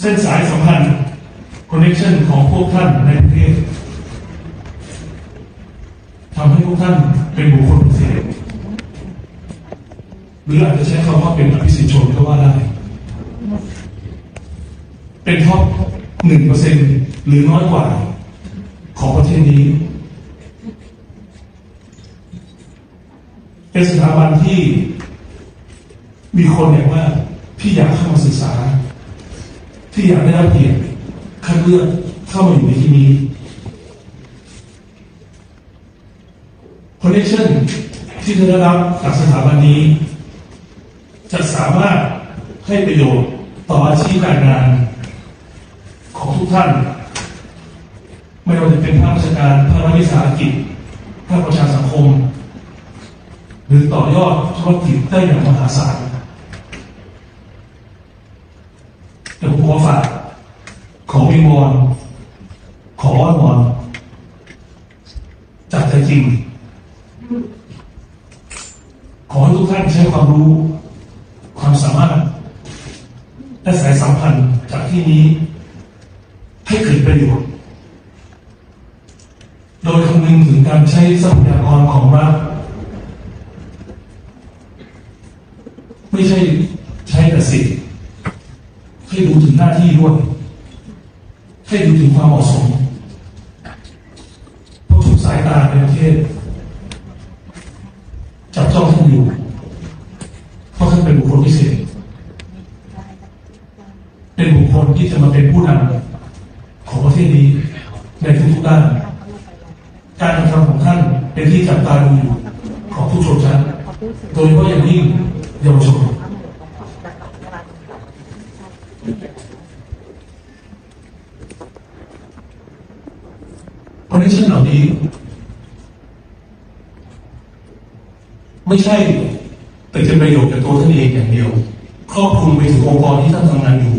เส้นสายสัมพันธ์คอนเนคชันของพวกท่านในประเทศทำให้พวกท่านเป็นบุคคลพิเศษหรืออาจจะใช้คำว่าเป็นอภิสิทธิชนก็ว่าได้ เป็นท็อปหนึ่งเปอร์เซ็นหรือน้อยกว่าของประเทศนี้ เป็นสถาบันที่มีคนเนี่ยว่าที่อยากเข้ามาศึกษา ที่อยากได้รับเกียรติคัดเลือกเข้ามาอยู่ในที่นี้ connection ที่เธอได้รับจากสถาบันนี้ จะสามารถให้ประโยชน์ต่ออาชีพการงานของทุกท่าน ไม่ว่าจะเป็นภาคราชการภาครัฐวิสาหกิจภาคประชาสังคม หรือต่อยอดธุรกิจได้อย่างมหาศาลแต่ผมขอ ฝาก ขอวิงวอนขออ้อนวอนจากใจจริง ขอให้ทุกท่านใช้ความรู้ ความสามารถ และสายสัมพันธ์จากที่นี้ ให้เกิดประโยชน์ โดยคำนึงถึงการใช้ทรัพยากรของรัฐไม่ใช่ ให้ดูถึงหน้าที่ด้วย ให้ดูถึงความเหมาะสมเพราะทุกสายตาในประเทศ จับจ้องท่านอยู่ เพราะท่านเป็นบุคคลพิเศษ เป็นบุคคลที่จะมาเป็นผู้นำของประเทศนี้ในทุกๆด้าน การกระทำของท่านเป็นที่จับตาดูอยู่ของทุกชนชั้นโดยเฉพาะอย่างยิ่งเยาวชน คอน เนคชั่นเหล่านี้ ไม่ใช่แต่จะประโยชน์กับตัวท่านเองอย่างเดียว ครอบคลุมไปถึงองค์กรที่ท่านทำงานอยู่